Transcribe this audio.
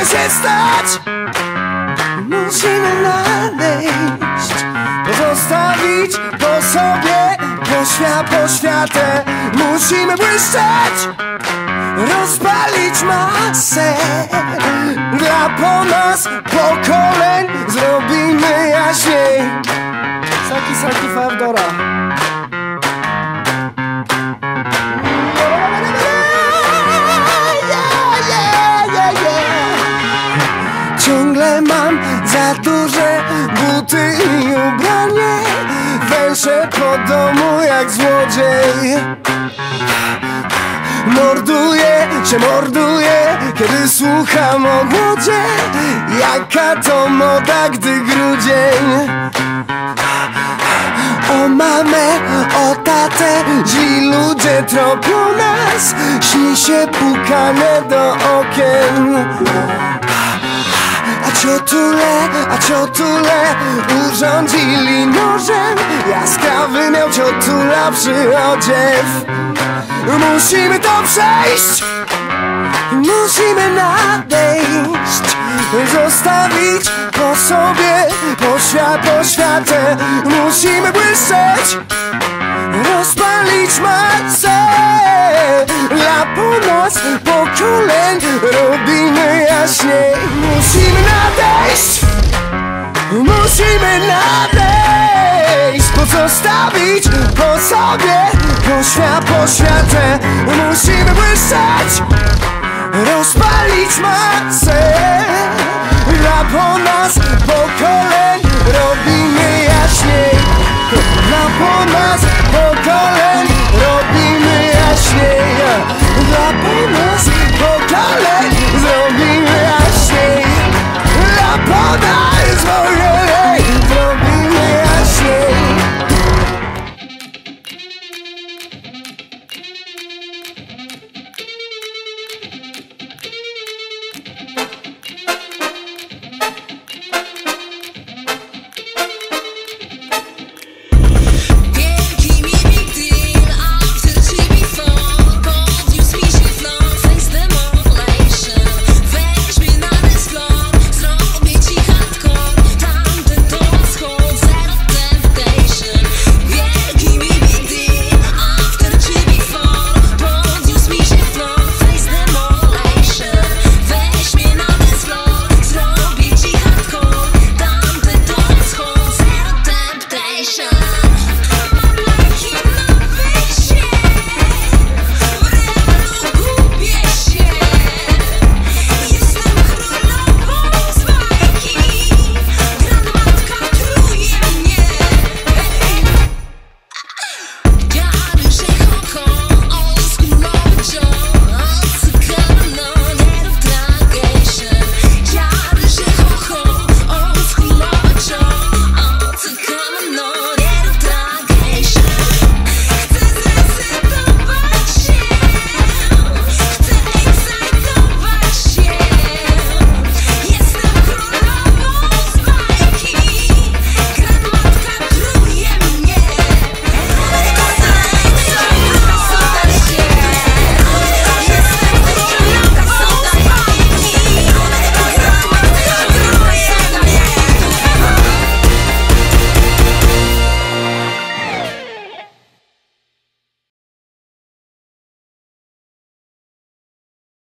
się stać. Musimy nadejść. Pozostawić po sobie Poświat po światę. Musimy błyszczeć. Rozpalić masę. Dla po nas pokoleń Zrobimy jaśniej. Saki, saki, fawdora duże buty i ubranie. Węszę po domu jak złodziej. Morduję się, morduję, kiedy słucham o głodzie. Jaka to moda, gdy grudzień. O mamę, o tatę Źli ludzie tropią nas. Śni się pukane do okien ciotule, a ciotule urządzili nożem. Jaskrawy miał ciotula przyodziew Musimy to przejść. Musimy nadejść. Zostawić po sobie po światę. Musimy błyszczeć. Rozpalić masę. Dla po nas pokoleń Robimy jaśniej. Musimy nadejść. Musimy nadejść. Pozostawić po sobie Poświat po światę Musimy błyszczeć Rozpalić masę